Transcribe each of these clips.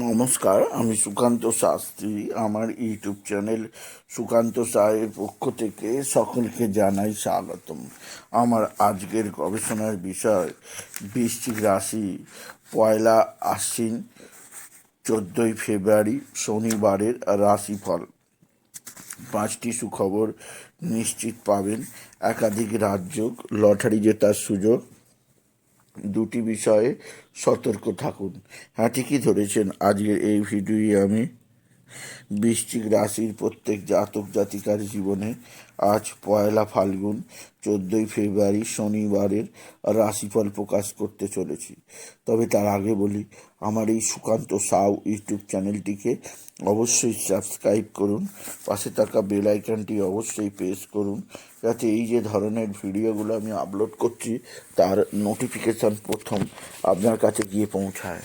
নমস্কার, আমি সুকান্ত শাস্ত্রী। আমার ইউটিউব চ্যানেল সুকান্ত সাহের পক্ষ থেকে সকলকে জানাই স্বাগতম। আমার আজকের গবেষণার বিষয় বৃশ্চিক রাশি, পয়লা আশ্বিন, চোদ্দোই ফেব্রুয়ারি, শনিবারের রাশিফল। পাঁচটি সুখবর নিশ্চিত পাবেন। একাধিক রাজ্য লটারি জেতার সুযোগ দুটি বিষয়ে সতর্ক থাকুন। হ্যাঁ ঠিকই ধরেছেন। আজকের এই ভিডিওই আমি বৃশ্চিক রাশির প্রত্যেক জাতক জাতিকার জীবনে আজ পয়লা ফাল্গুন, চোদ্দোই ফেব্রুয়ারি শনিবারের রাশিফল প্রকাশ করতে চলেছি। তবে তার আগে বলি, আমার এই সুকান্ত সাউ ইউটিউব চ্যানেলটিকে অবশ্যই সাবস্ক্রাইব করুন, পাশে থাকা বেল আইকনটি অবশ্যই প্রেস করুন, যাতে এই যে ধরনের ভিডিওগুলো আমি আপলোড করছি, তার নোটিফিকেশান প্রথম আপনার কাছে গিয়ে পৌঁছায়।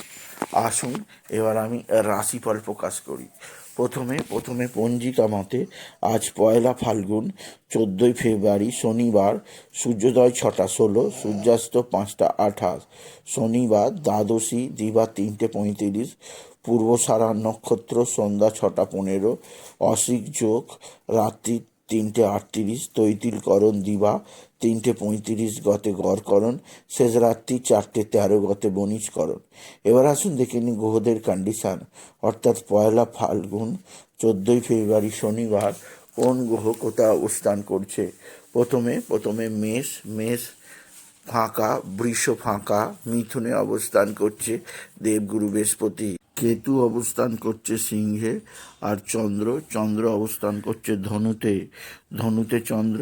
আসুন, এবার আমি রাশিফল প্রকাশ করি। প্রথমে প্রথমে পঞ্জিকা মতে, আজ পয়লা ফাল্গুন, চোদ্দোই ফেব্রুয়ারি, শনিবার, সূর্যোদয় ছটা ষোলো, সূর্যাস্ত পাঁচটা আঠাশ, শনিবার, দ্বাদশী, দিবা তিনটে পঁয়ত্রিশ, পূর্বসারা নক্ষত্র সন্ধ্যা ছটা পনেরো অসিক যোগ, রাত্রি তিনটে আটত্রিশ, তৈতিলকরণ দিবা, তিনটে পঁয়ত্রিশ গতে গড়করণ শেষ রাত্রি চারটে তেরো গতে বণিজকরণ। এবার আসুন দেখে নিন গ্রহদের কন্ডিশান অর্থাৎ পয়লা ফাল্গুন, চোদ্দোই ফেব্রুয়ারি শনিবার, কোন গ্রহ কোথায় অবস্থান করছে? প্রথমে প্রথমে মেষ মেষ ফাঁকা, বৃষ ফাঁকা, মিথুনে অবস্থান করছে দেবগুরু বৃহস্পতি। কেতু অবস্থান করছে সিংহে আর চন্দ্র চন্দ্র অবস্থান করছে ধনুতে। ধনুতে চন্দ্র,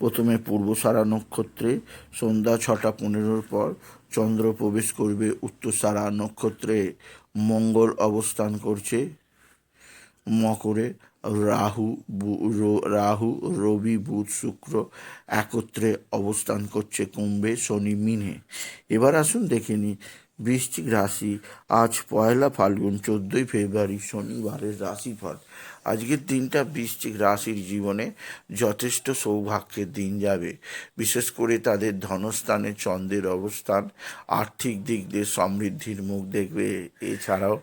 প্রথমে পূর্বসারা নক্ষত্রে, সন্ধ্যা ছটা পনেরোর পর চন্দ্র প্রবেশ করবে উত্তরসারা নক্ষত্রে। মঙ্গল অবস্থান করছে মকরে, রাহু রাহু, রবি, বুধ, শুক্র একত্রে অবস্থান করছে কুম্ভে, শনি, মিনে। এবার আসুন দেখে নিই বৃশ্চিক রাশি আজ পয়লা ফাল্গুন, চোদ্দোই ফেব্রুয়ারি শনিবারের রাশিফল। আজকের দিনটা বৃশ্চিক রাশির জীবনে যথেষ্ট সৌভাগ্যের দিন যাবে। বিশেষ করে তাদের ধনস্থানে চন্দ্রের অবস্থান, আর্থিক দিক দিয়ে সমৃদ্ধির মুখ দেখবে। এছাড়াও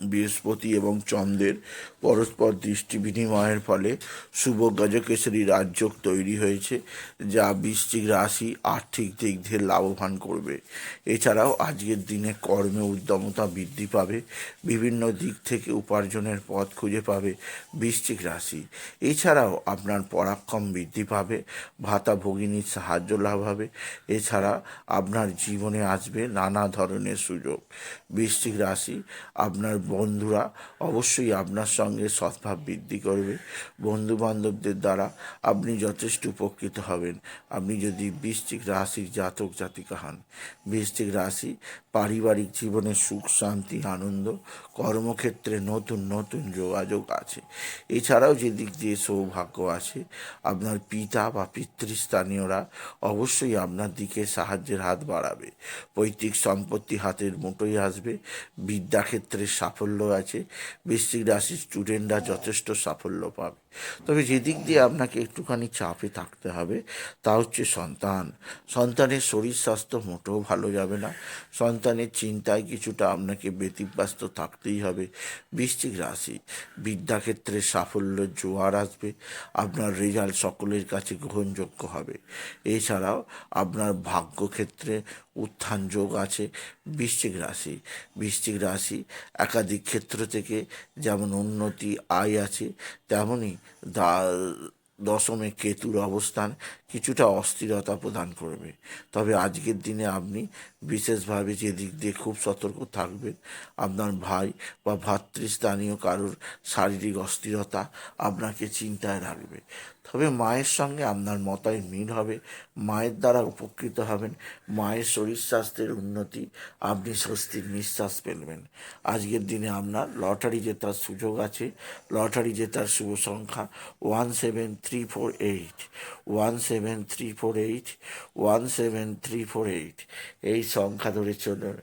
বৃহস্পতি এবং চন্দ্রের পরস্পর দৃষ্টি বিনিময়ের ফলে শুভ গজকেশরী রাজযোগ তৈরি হয়েছে, যা বৃশ্চিক রাশি আর্থিক দিক দিয়ে লাভবান করবে। এছাড়াও আজকের দিনে কর্মে উদ্যমতা বৃদ্ধি পাবে, বিভিন্ন দিক থেকে উপার্জনের পথ খুঁজে পাবে বৃশ্চিক রাশি। এছাড়াও আপনার পরাক্রম বৃদ্ধি পাবে, ভাতা ভগিনীর সাহায্য লাভ হবে, এছাড়া আপনার জীবনে আসবে নানা ধরনের সুযোগ। বৃশ্চিক রাশি আপনার বন্ধুরা অবশ্যই আপনার সঙ্গে সৎভাব বৃদ্ধি করবে। বন্ধু বান্ধবদের দ্বারা আপনি যথেষ্ট উপকৃত হবেন। আপনি যদি বৃশ্চিক রাশির জাতক জাতিকা হন, বৃশ্চিক রাশি পারিবারিক জীবনে সুখ, শান্তি, আনন্দ, কর্মক্ষেত্রে নতুন নতুন যোগাযোগ আছে। এছাড়াও যে দিক দিয়ে সৌভাগ্য আছে, আপনার পিতা বা পিতৃস্থানীয়রা অবশ্যই আপনার দিকে সাহায্যের হাত বাড়াবে। পৈতৃক সম্পত্তি হাতের মুঠোয় আসবে বিদ্যাক্ষেত্রে সাফল্য আছে, বৃশ্চিক রাশির স্টুডেন্টরা যথেষ্ট সাফল্য পাবে। তবে যেদিক দিয়ে আপনাকে একটুখানি চাপে থাকতে হবে, তা হচ্ছে সন্তান। সন্তানের শরীর স্বাস্থ্য মোটেও ভালো যাবে না। সন্তানের চিন্তায় কিছুটা আপনাকে ব্যতিব্যস্ত থাকতেই হবে। বৃশ্চিক রাশি, বিদ্যাক্ষেত্রে সাফল্যের জোয়ার আসবে, আপনার রেজাল্ট সকলের কাছে গ্রহণযোগ্য হবে। এছাড়াও আপনার ভাগ্যক্ষেত্রে উত্থান যোগ আছে। বৃশ্চিক রাশি। বৃশ্চিক রাশি একাধিক ক্ষেত্র থেকে যেমন উন্নতি, আয় আছে, তেমনই দা দশমে কেতুর অবস্থান কিছুটা অস্থিরতা প্রদান করবে। তবে আজকের দিনে আপনি বিশেষভাবে যে দিক দিয়ে খুব সতর্ক থাকবেন, আপনার ভাই বা ভাতৃস্থানীয় কারোর শারীরিক অস্থিরতা আপনাকে চিন্তায় রাখবে। তবে মায়ের সঙ্গে আপনার মতায় মিল হবে, মায়ের দ্বারা উপকৃত হবেন, মায়ের শরীর স্বাস্থ্যের উন্নতি, আপনি স্বস্তির নিঃশ্বাস ফেলবেন। আজকের দিনে আপনার লটারি জেতার সুযোগ আছে, লটারি জেতার শুভ সংখ্যা one seven three four eight one seven three four eight one seven three four eight এই সংখ্যা ধরে চলুন।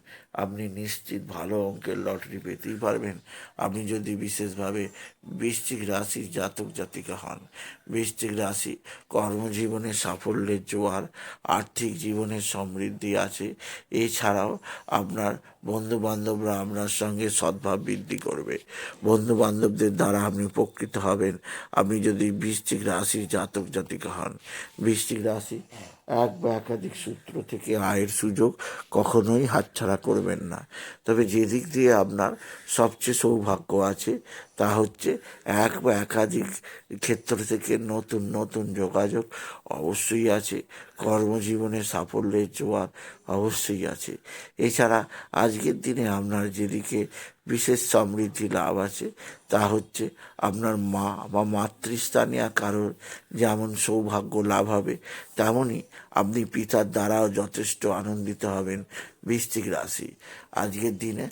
নিশ্চিত ভালো অঙ্কের লটারি পেতেই পারবেন। আপনি যদি বিশেষভাবে বৃশ্চিক রাশির জাতক জাতিকা হন, বৃশ্চিক রাশি কর্মজীবনে সাফল্যের জোয়ার, আর্থিক জীবনের সমৃদ্ধি আছে। এছাড়াও আপনার বন্ধু বান্ধবরা আপনার সঙ্গে সদ্ভাব বৃদ্ধি করবে। বন্ধু বান্ধবদের দ্বারা আপনি উপকৃত হবেন। আপনি যদি বৃশ্চিক রাশির জাতক জাতিকা হন, বৃশ্চিক রাশি এক বা একাধিক সূত্র থেকে আয়ের সুযোগ কখনোই হাতছাড়া করবেন না। তবে যে দিক দিয়ে আপনার সবচেয়ে সৌভাগ্য আছে তা হচ্ছে এক বা একাধিক ক্ষেত্র থেকে নতুন নতুন যোগাযোগ অবশ্যই আছে। কর্মজীবনে সাফল্যের জোয়ার অবশ্যই আছে। এছাড়া আজকের দিনে আপনার যেদিকে বিশেষ সমৃদ্ধি লাভ আছে, তা হচ্ছে আপনার মা বা মাতৃস্থানীয় কারোর যেমন সৌভাগ্য লাভ হবে তেমনই আপনি পিতার দ্বারাও যথেষ্ট আনন্দিত হবেন বৃশ্চিক রাশি। আজকের দিনে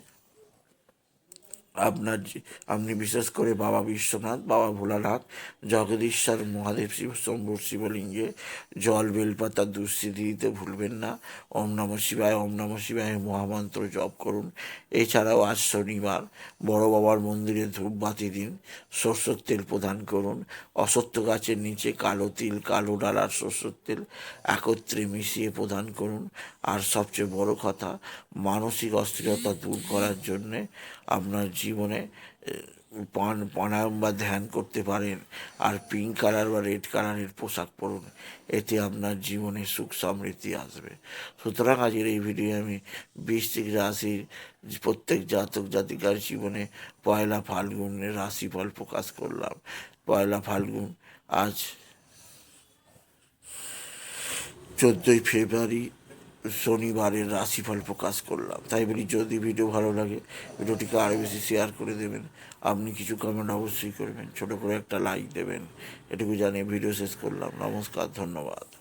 আপনার আপনি বিশেষ করে বাবা বিশ্বনাথ, বাবা ভোলানাথ, জগদীশ্বর, মহাদেব শিব শম্ভুর শিবলিঙ্গে জল বেলপাতা দুঃস্থিতি দিতে ভুলবেন না। ওম নম শিবায়, ওম নম শিবায় মহামন্ত্র জপ করুন। এছাড়াও আজ শনিবার বড় বাবার মন্দিরে ধূপবাতি দিন, সরষের তেল প্রদান করুন। অসত্য গাছের নিচে কালো তিল, কালো ডালার সরষের তেল একত্রে মিশিয়ে প্রদান করুন। আর সবচেয়ে বড় কথা, মানসিক অস্থিরতা দূর করার জন্যে আপনার জীবনে পান প্রাণায়াম বা ধ্যান করতে পারেন, আর পিঙ্ক কালার বা রেড কালারের পোশাক পরুন, এতে আপনার জীবনে সুখ সমৃদ্ধি আসবে। সুতরাং আজকের এই ভিডিও আমি বৃশ্চিক রাশির প্রত্যেক জাতক জাতিকার জীবনে পয়লা ফাল্গুনের রাশিফল প্রকাশ করলাম। পয়লা ফাল্গুন আজ চোদ্দোই ফেব্রুয়ারি শনিবারের রাশিফল প্রকাশ করলাম। তাই বলি, যদি ভিডিও ভালো লাগে, ভিডিওটিকে আরও বেশি শেয়ার করে দেবেন। আপনি কিছু কমেন্ট অবশ্যই করবেন। ছোটো করে একটা লাইক দেবেন। এটুকু জানিয়ে ভিডিও শেষ করলাম। নমস্কার, ধন্যবাদ।